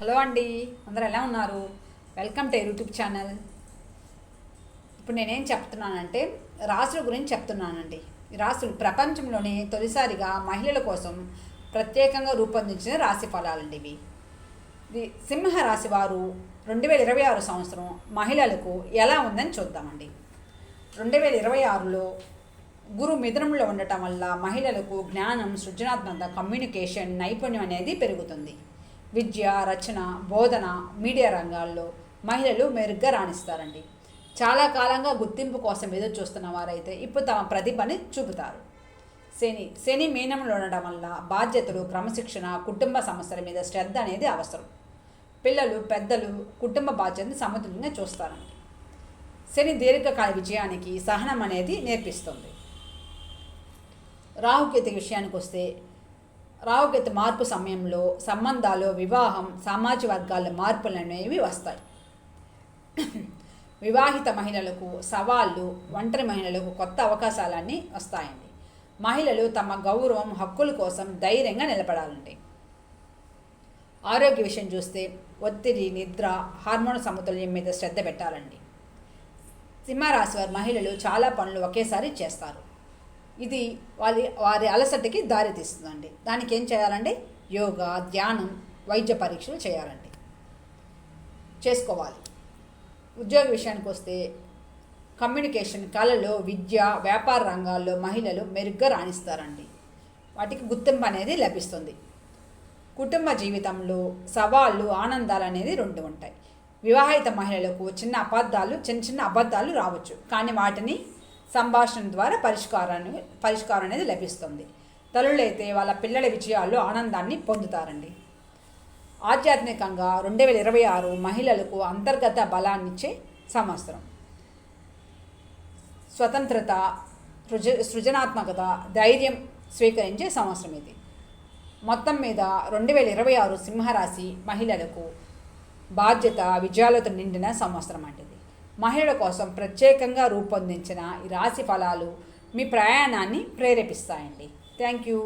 Hello అండి అందరు ఎలా ఉన్నారు? వెల్కమ్ టు యూట్యూబ్ ఛానల్ ఇప్పుడు నేనేం చెప్తున్నానంటే రాసుల గురించి చెప్తున్నానండి. రాసులు ప్రపంచంలోనే తొలిసారిగా మహిళల కోసం ప్రత్యేకంగా రూపొందించిన రాశి ఫలాలండి ఇవి. ఇది సింహ రాశి వారు రెండు వేల ఇరవై ఆరు సంవత్సరం మహిళలకు ఎలా ఉందని చూద్దామండి. రెండు వేల ఇరవై ఆరులో గురు మిథునంలో ఉండటం వల్ల మహిళలకు జ్ఞానం సృజనాత్మక కమ్యూనికేషన్ నైపుణ్యం అనేది పెరుగుతుంది. విద్య రచన బోధన మీడియా రంగాల్లో మహిళలు మెరుగ్గా రాణిస్తారండి. చాలా కాలంగా గుర్తింపు కోసం ఎదురు చూస్తున్న వారైతే ఇప్పుడు తమ ప్రతిభని చూపుతారు. శని శని మీనంలో ఉండడం వల్ల బాధ్యతలు క్రమశిక్షణ కుటుంబ సమస్యల మీద శ్రద్ధ అనేది అవసరం. పిల్లలు పెద్దలు కుటుంబ బాధ్యతను సమతుల్యంగా చూస్తారండి. శని దీర్ఘకాల విజయానికి సహనం అనేది నేర్పిస్తుంది. రాహుకేతు విషయానికి వస్తే రావుగత మార్పు సమయంలో సంబంధాలు వివాహం సామాజిక వర్గాల మార్పులు అనేవి వస్తాయి. వివాహిత మహిళలకు సవాళ్ళు ఒంటరి మహిళలకు కొత్త అవకాశాలన్నీ వస్తాయండి. మహిళలు తమ గౌరవం హక్కుల కోసం ధైర్యంగా నిలబడాలండి. ఆరోగ్య విషయం చూస్తే ఒత్తిడి నిద్ర హార్మోన్ సమతుల్యం మీద శ్రద్ధ పెట్టాలండి. సింహరాశి వారి మహిళలు చాలా పనులు ఒకేసారి చేస్తారు. ఇది వారి వారి అలసటకి దారితీస్తుందండి. దానికి ఏం చేయాలండి? యోగా ధ్యానం వైద్య పరీక్షలు చేయాలండి. చేసుకోవాలి. ఉద్యోగ విషయానికి వస్తే కమ్యూనికేషన్ కళలు విద్య వ్యాపార రంగాల్లో మహిళలు మెరుగ్గా రాణిస్తారండి. వాటికి గుర్తింపు అనేది లభిస్తుంది. కుటుంబ జీవితంలో సవాళ్ళు ఆనందాలు అనేది రెండు ఉంటాయి. వివాహిత మహిళలకు చిన్న అబద్ధాలు చిన్న చిన్న అబద్ధాలు రావచ్చు. కానీ వాటిని సంభాషణ ద్వారా పరిష్కారాన్ని పరిష్కారం అనేది లభిస్తుంది. తల్లులైతే వాళ్ళ పిల్లల విజయాల్లో ఆనందాన్ని పొందుతారండి. ఆధ్యాత్మికంగా రెండు వేల ఇరవై ఆరు మహిళలకు అంతర్గత బలాన్నిచ్చే సంవత్సరం. స్వతంత్రత సృజ సృజనాత్మకత ధైర్యం స్వీకరించే సంవత్సరం ఇది. మొత్తం మీద రెండు వేల ఇరవై ఆరు సింహరాశి మహిళలకు బాధ్యత విజయాలతో నిండిన సంవత్సరం అండి. మహిళల కోసం ప్రత్యేకంగా రూపొందించిన ఈ రాశి ఫలాలు మీ ప్రయాణాన్ని ప్రేరేపిస్తాయండి. Thank you.